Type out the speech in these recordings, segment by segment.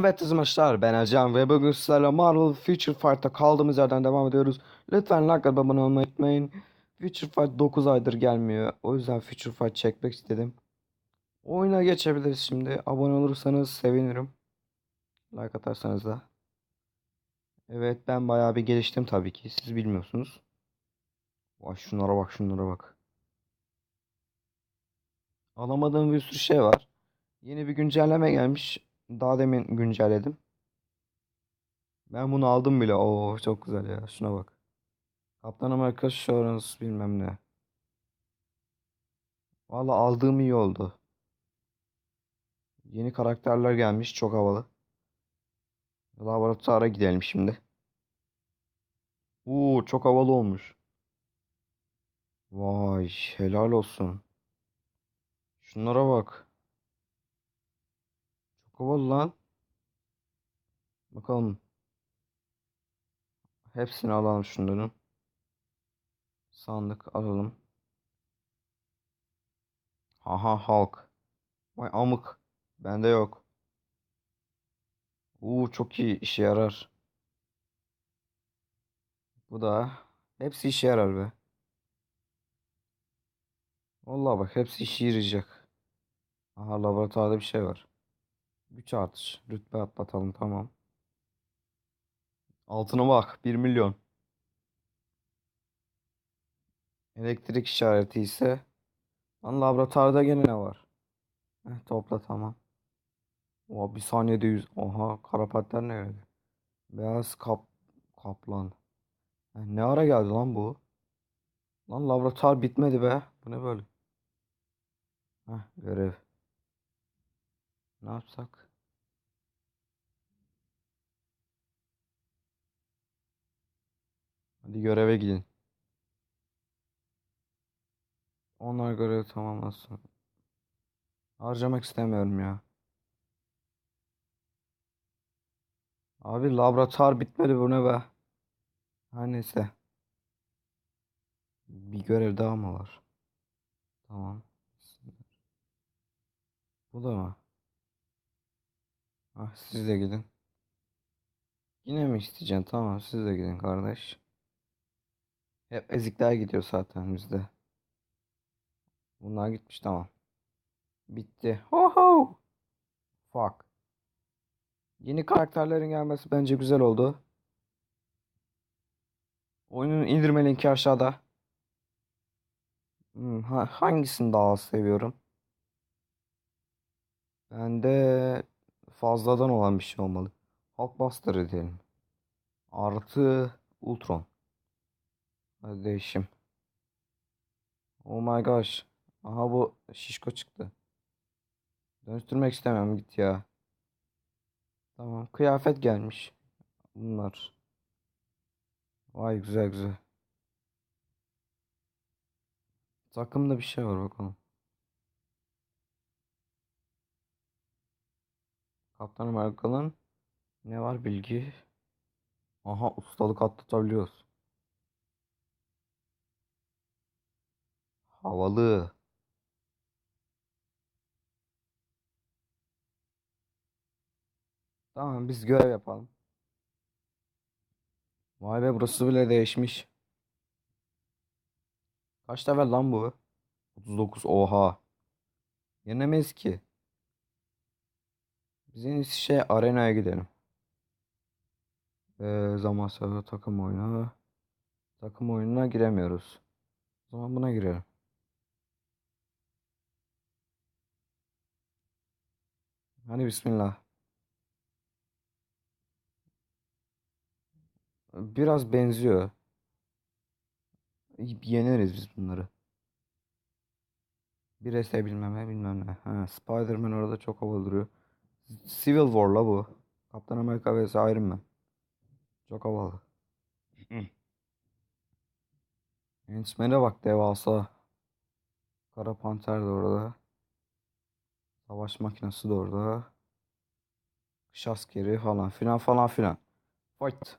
Evet arkadaşlar ben Ercan ve bugün sizlerle Marvel Future Fight'ta kaldığımız yerden devam ediyoruz. Lütfen like atıp abone olmayı unutmayın. Future Fight 9 aydır gelmiyor. O yüzden Future Fight çekmek istedim. Oyuna geçebiliriz şimdi. Abone olursanız sevinirim. Like atarsanız da. Evet ben bayağı bir geliştim tabii ki. Siz bilmiyorsunuz. Vay şunlara bak şunlara bak. Alamadığım bir sürü şey var. Yeni bir güncelleme gelmiş. Daha demin güncelledim. Ben bunu aldım bile. Oo çok güzel ya. Şuna bak. Kaptan Amerika Assurance bilmem ne. Valla aldığım iyi oldu. Yeni karakterler gelmiş. Çok havalı. Laboratuvara gidelim şimdi. Oo çok havalı olmuş. Vay helal olsun. Şunlara bak. Havalı lan. Bakalım. Hepsini alalım şunların. Sandık alalım. Aha Hulk. Vay amık. Bende yok. Uuu çok iyi işe yarar. Bu da. Hepsi işe yarar be. Vallahi bak hepsi işe yarayacak. Aha laboratuvarda bir şey var. Güç artış. Rütbe atlatalım tamam. Altına bak 1 milyon. Elektrik işareti ise Lan laboratuvarda gene ne var? Heh, topla tamam. Oha bir saniyede yüz. Oha karapatter ne öyle? Beyaz kap kaplan. Heh, ne ara geldi lan bu? Lan laboratuvar bitmedi be. Bu ne böyle? Heh, görev. Ne yapsak? Hadi göreve gidin. Onlar görevi tamamlasın. Harcamak istemiyorum ya. Abi laboratuvar bitmedi bu ne be? Her neyse. Bir görev daha mı var? Tamam. Bu da mı? Ah siz de gidin. Yine mi isteyeceksin? Tamam siz de gidin kardeş. Hep ezikler gidiyor zaten bizde. Bunlar gitmiş tamam. Bitti. Ho ho. Fuck. Yeni karakterlerin gelmesi bence güzel oldu. Oyunun indirme linki aşağıda. Hmm, ha- hangisini daha seviyorum? Bende fazladan olan bir şey olmalı. Hulkbuster diyelim. Artı Ultron. Hadi değişim. Oh my gosh. Aha bu şişko çıktı. Dönüştürmek istemem git ya. Tamam kıyafet gelmiş. Bunlar. Vay güzel güzel. Takımda bir şey var bakalım. Kaptan Amerika'nın ne var bilgi? Aha ustalık atlatabiliyoruz. Havalı. Tamam biz görev yapalım. Vay be burası bile değişmiş. Kaç level lan bu? 39 oha. Yenemeyiz ki. Biz en iyisi şey arenaya gidelim. Ee, zaman sonra takım oyunu. Takım oyununa giremiyoruz. O zaman buna girelim. Hadi bismillah. Biraz benziyor. Yeneriz biz bunları. Bir ese bilmem ne bilmem ne. Ha, Spider-Man orada çok havalı duruyor. Civil War'la bu. Kaptan Amerika vs Iron Man. Çok havalı. Henchman'e bak devasa. Kara Panter de orada. Savaş makinesi de orada. Kış askeri falan filan falan filan. Fight.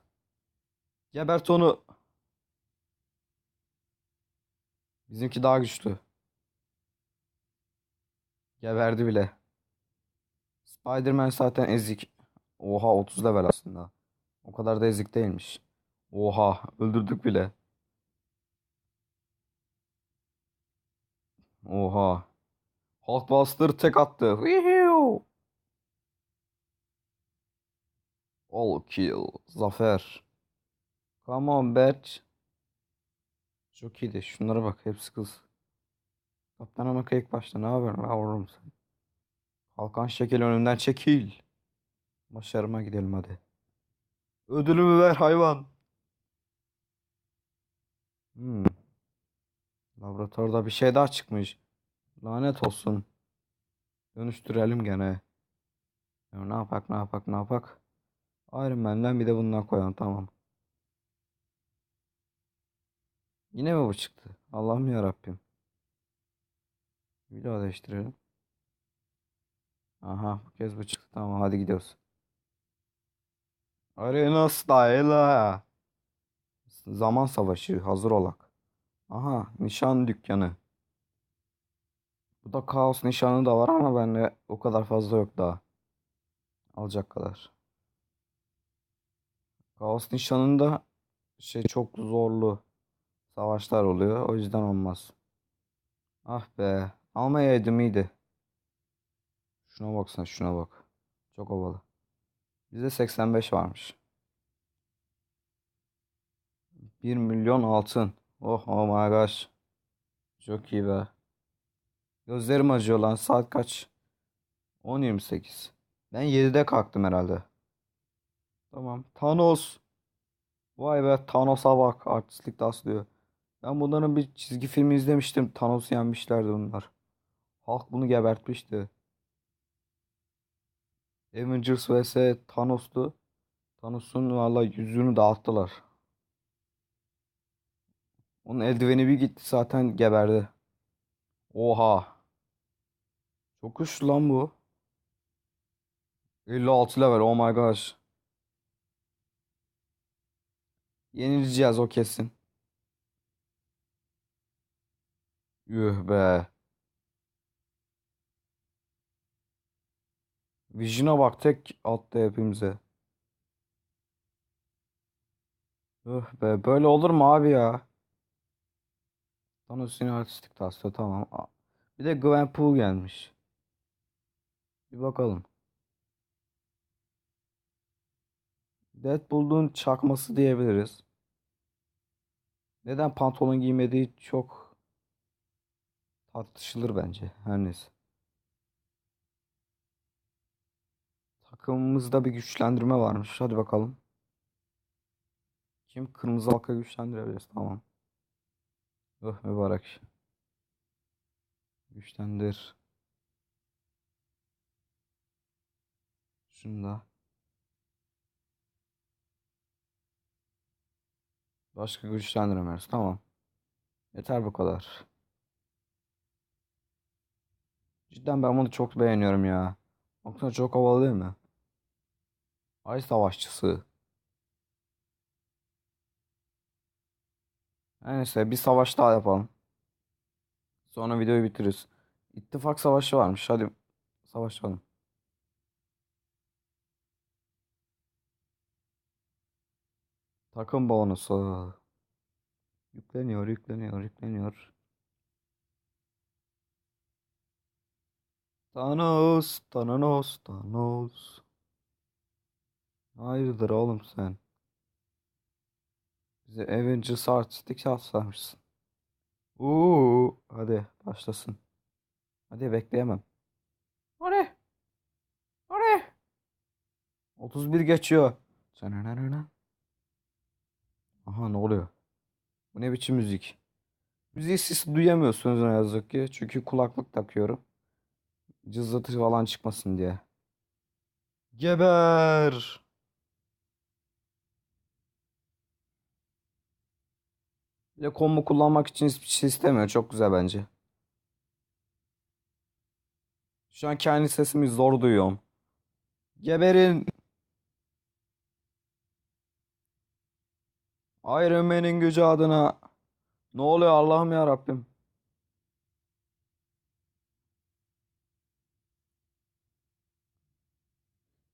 Gebert onu. Bizimki daha güçlü. Geberdi bile. Spider-Man zaten ezik. Oha 30 level aslında. O kadar da ezik değilmiş. Oha öldürdük bile. Oha. Hulkbuster tek attı. All kill. Zafer. Come on bitch. Çok iyiydi. Şunlara bak. Hepsi kız. Kaptan Amerika ilk başta. Ne haber? Ne vururum sen? Halkan şekil önümden çekil. Başarıma gidelim hadi. Ödülümü ver hayvan. Hmm. Laboratuvarda bir şey daha çıkmış. Lanet olsun. Dönüştürelim gene. Ya ne yapak ne yapak ne yapak. Iron Man'den bir de bundan koyalım tamam. Yine mi bu çıktı? Allah'ım ya Rabbim. Bir daha değiştirelim. Aha bu kez bu çıktı. Tamam hadi gidiyoruz. Arena Style. Zaman savaşı hazır olak. Aha nişan dükkanı. Bu da kaos nişanı da var ama bende o kadar fazla yok daha. Alacak kadar. Kaos nişanında şey çok zorlu savaşlar oluyor. O yüzden olmaz. Ah be. Almayaydım iyiydi. Şuna baksana şuna bak. Çok havalı. Bizde 85 varmış. 1 milyon altın. Oh oh my gosh. Çok iyi be. Gözlerim acıyor lan. Saat kaç? 10.28. Ben 7'de kalktım herhalde. Tamam. Thanos. Vay be Thanos'a bak. Artistlik taslıyor. Ben bunların bir çizgi filmi izlemiştim. Thanos'u yenmişlerdi bunlar. Halk bunu gebertmişti. Avengers vs Thanos'tu. Thanos'un valla yüzünü dağıttılar. Onun eldiveni bir gitti zaten geberdi. Oha. Çok güçlü lan bu. 56 level oh my gosh. Yenileceğiz o kesin. Yuh be. Vision'a bak tek attı hepimize. Öh be böyle olur mu abi ya? Thanos yine artistik taslıyor tamam. Bir de Gwenpool gelmiş. Bir bakalım. Deadpool'un çakması diyebiliriz. Neden pantolon giymediği çok tartışılır bence. Her neyse. Takımımızda bir güçlendirme varmış. Hadi bakalım. Kim? Kırmızı halka güçlendirebiliriz. Tamam. Oh mübarek. Güçlendir. Şunu da. Başka güçlendiremiyoruz. Tamam. Yeter bu kadar. Cidden ben bunu çok beğeniyorum ya. Baksana çok havalı değil mi? Ay savaşçısı. Her Neyse bir savaş daha yapalım. Sonra videoyu bitiririz. İttifak savaşı varmış. Hadi savaşalım. Takım bonusu. Yükleniyor, yükleniyor, yükleniyor. Thanos, Thanos, Thanos. Hayırdır oğlum sen? Bize Avengers artistik yapsamışsın. Uuu, hadi başlasın. Hadi bekleyemem. Hadi. Hadi. 31 geçiyor. Sananana. Aha ne oluyor? Bu ne biçim müzik? Müziği siz duyamıyorsunuz ne yazık ki. Çünkü kulaklık takıyorum. Cızıltı falan çıkmasın diye. Geber. Bir de combo kullanmak için hiçbir şey istemiyor. Çok güzel bence. Şu an kendi sesimi zor duyuyorum. Geberin. Iron Man'in gücü adına. Ne oluyor Allah'ım ya Rabbim.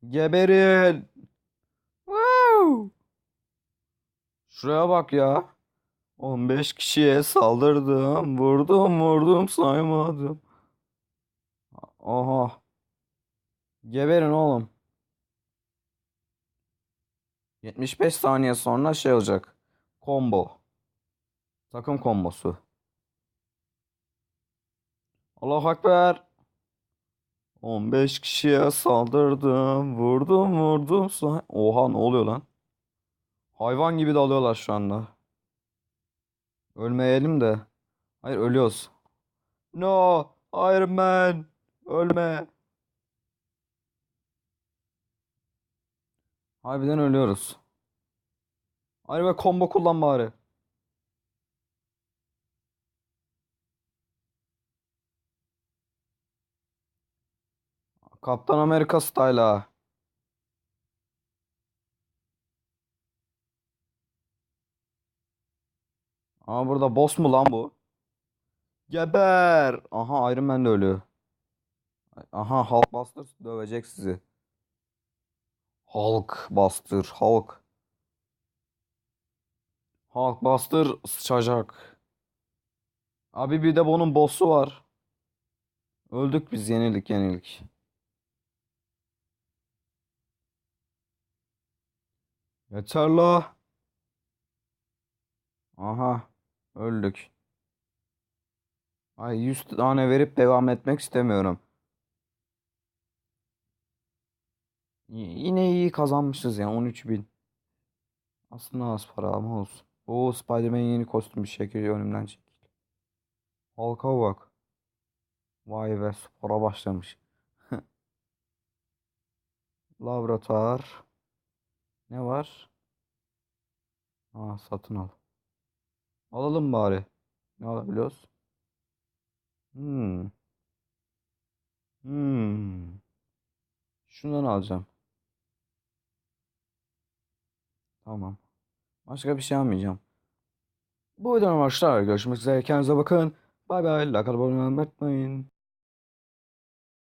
Geberin. Wow. Şuraya bak ya. 15 kişiye saldırdım. Vurdum vurdum saymadım. Oha. Geberin oğlum. 75 saniye sonra şey olacak. Combo. Takım kombosu. Allahu Ekber. 15 kişiye saldırdım. Vurdum vurdum. Oha ne oluyor lan? Hayvan gibi dalıyorlar şu anda. Ölmeyelim de. Hayır ölüyoruz. No, Iron Man. Ölme. Harbiden ölüyoruz. Hayır be combo kullan bari. Kaptan Amerika style ha. Ama burada boss mu lan bu? Geber. Aha Iron Man de ölüyor. Aha Hulkbuster dövecek sizi. Hulk Buster, Hulk. Hulkbuster sıçacak. Abi bir de bunun boss'u var. Öldük biz yenildik yenildik. Yeter la. Aha öldük. Ay 100 tane verip devam etmek istemiyorum. Y- Yine iyi kazanmışız ya 13 bin. Aslında az para ama olsun. O Spider-Man'in yeni kostümü çekiliyor önümden çekil. Hulk'a bak. Vay be spora başlamış. Laboratuvar. Ne var? Aa satın al. Alalım bari. Ne alabiliyoruz? Hmm. Hmm. Şundan alacağım. Tamam. Başka bir şey. Bu videodan arkadaşlar görüşmek üzere. Kendinize bakın. Bay bay. Like abone olmayı unutmayın.